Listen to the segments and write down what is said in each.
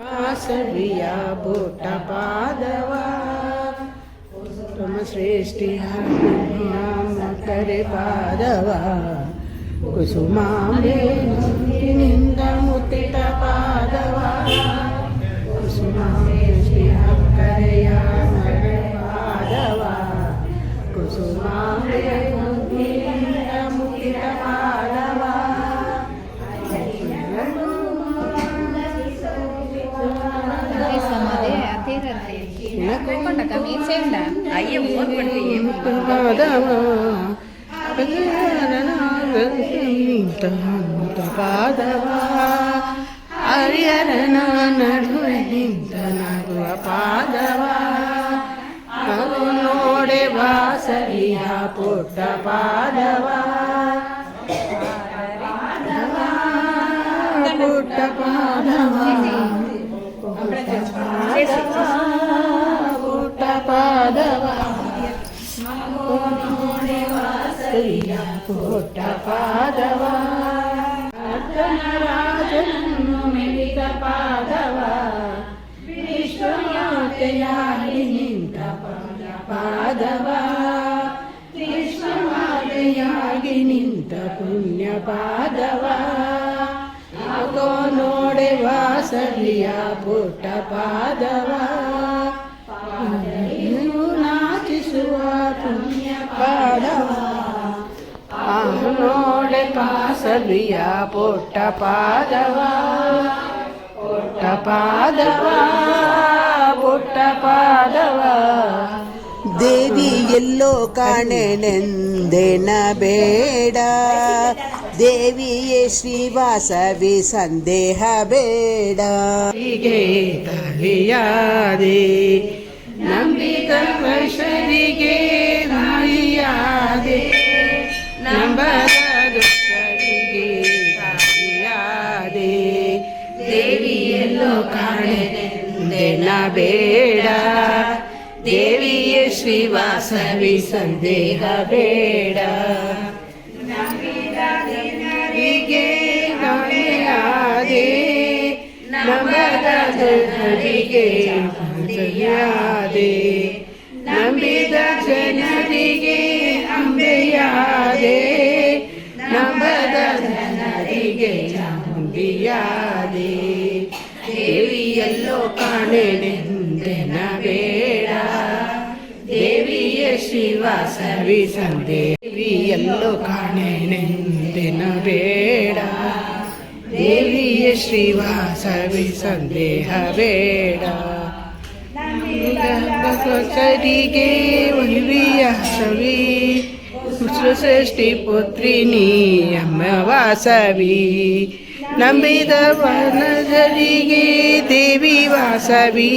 वासविया भूटपादवा तुम श्रेष्ठिया कर पादवा। कुसुमा में ఊరుకోండక్క మీరు చేయండి? అయ్యే ఊరుకోండి హరియరణ నడు నగు పాదవా అవు నోడే వాసరియ పుట్ట పాదవా పుట్ట పాదవా ಪಾದವ ಪುಟ್ಟ ಪಾದವ. ರಾಜನನ್ನು ಮೆಲಿದ ಪಾದವ. ವಿಶ್ವಮಾತೆಯಾಗಿ ನಿಂತ ಪಾದವ. ವಿಶ್ವಮಾತೆಯಾಗಿ ನಿಂತ ಪುಣ್ಯ ಪಾದವ. ಆಗೋ ನೋಡೆ ವಾಸವಿಯ ಪುಟ್ಟ ಪಾದವ. ನೋಡೆ ವಾಸವಿಯ ಪುಟ್ಟ ಪಾದವ ಪುಟ್ಟ ಪಾದವ ಪುಟ್ಟ ಪಾದವ. ದೇವಿ ಎಲ್ಲೋ ಕಾಣೆನೆಂದೆನ ಬೇಡ. ದೇವಿಯೇ ಶ್ರೀವಾಸವಿ ಸಂದೇಹ ಬೇಡ. ಹೀಗೆ ತಲೆಯಾದೆ ನಂಬಿದ ವೈಷರಿಗೆ ದೇವಿಯಲ್ಲೋ ಕಾಣೆನೆಂದೆನ ಬೇಡ. ದೇವಿಯ ಶ್ರೀವಾಸವಿ, ಸಂದೇಹ ಬೇಡ. ನಮಗೆ ನಾಯಿಯಾದೆ ನಂಬದ ಜನರಿಗೆ ಅಂಬೆಯಾದೆ. ನಂಬಿದ ಜನರಿಗೆ ಅಂಬೆಯಾದೆ ನಂಬದ ಜನರಿಗೆ ಚಾಮುಂಡಿಯಾದೆ ದೇವಿಯಲ್ಲೋ ಕಾಣೆನೆಂದೆನ ಬೇಡ. ದೇವಿಯ ಶ್ರೀವಾಸವಿ ಸಂದೇವಿಯಲ್ಲೋ ಕಾಣೆನೆಂದೆನ ಬೇಡ. ದೇವಿಯ ಶ್ರೀವಾಸವಿ ಸಂದೇಹ ಬೇಡ ಸರಿಗೆ ಒಲಿವಿಯ ಸವಿ ಸೃಷ್ಟಿ ಪುತ್ರಿ ನೀ ಅಮ್ಮ ವಾಸವಿ ನಂಬಿದ ವನಜರಿಗೆ ದೇವಿ ವಾಸವಿ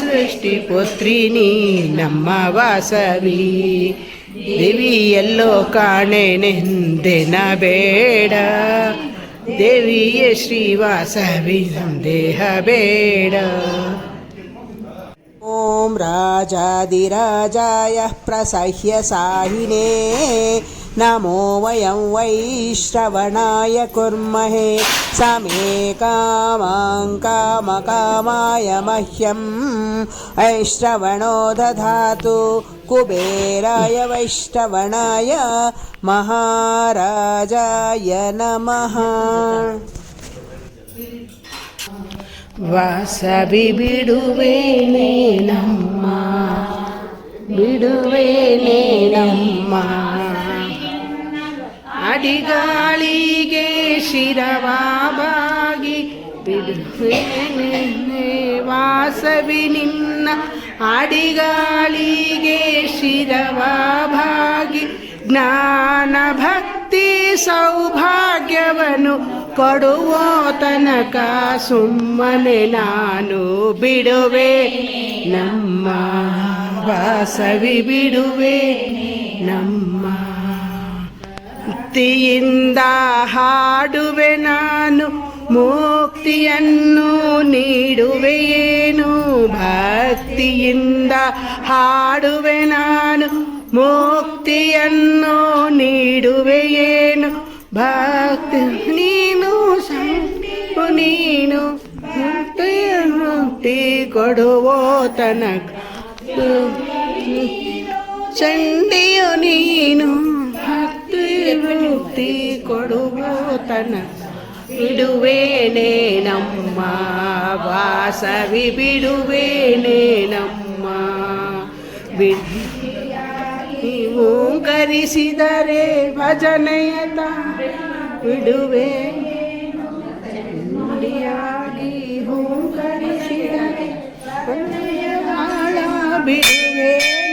ಸೃಷ್ಟಿ ಪುತ್ರಿ ನೀ ನಮ್ಮ ವಾಸವಿ ದೇವಿ ಎಲ್ಲೋ ಕಾಣೆನೆಂದೆನ ಬೇಡ ದೇವಿಯ ಶ್ರೀವಾಸವಿ ಸಂದೇಹ ಬೇಡ ॐ राजाधिराजाय प्रसह्य साहिने। नमो वयं वैश्रवणाय कुर्महे। समे कामां कामकामाय मह्यं। वैश्रवणो दधातु। कुबेराय वैश्रवणाय महाराजाय नमः। ವಾಸವಿ ಬಿಡುವೇನೆ ನಮ್ಮ ಬಿಡುವೇನೆ ನಮ್ಮ. ಅಡಿಗಾಳಿಗೆ ಶಿರವಾಬಾಗಿ ಬಿಡುವೇನೆ ವಾಸವಿ ನಿನ್ನ ಅಡಿಗಾಳಿಗೆ ಶಿರವಾಭಾಗಿ ಜ್ಞಾನ ಭಕ್ತಿ ಸೌಭಾಗ್ಯವನ್ನು ಕೊಡುವ ತನಕ ಸುಮ್ಮನೆ ನಾನು ಬಿಡುವೆ. ನಮ್ಮ ವಾಸವಿ ಬಿಡುವೆ. ನಮ್ಮ ಭಕ್ತಿಯಿಂದ ಹಾಡುವೆ ನಾನು. ಮುಕ್ತಿಯನ್ನು ನೀಡುವೆಯೇನು ಭಕ್ತಿಯಿಂದ ಹಾಡುವೆ ನಾನು. ಮುಕ್ತಿಯನ್ನು ನೀಡುವೆಯೇನು? ಭಕ್ತಿ. ನೀನು ನೀನು ಮುಕ್ತಿ ಕೊಡುವೋ ತನಕ. ಚಂಡಿಯು ನೀನು ಭಕ್ತಿ ಮುಕ್ತಿ ಕೊಡುವೋ ತನಕ. ಬಿಡುವೇನೆ ನಮ್ಮ ವಾಸವಿ, ಬಿಡುವೇನೆ ನಮ್ಮ ಬಿಡು ನೀವು ಕರಿಸಿದರೆ ಭಜನೆಯತ ಬಿಡುವೆ ನುಡಿಯಾಗಿ ಹೂಂಕರಿಸಿದರೆ ಭಜನೆಯ ಬಾಳ ಬಿಡು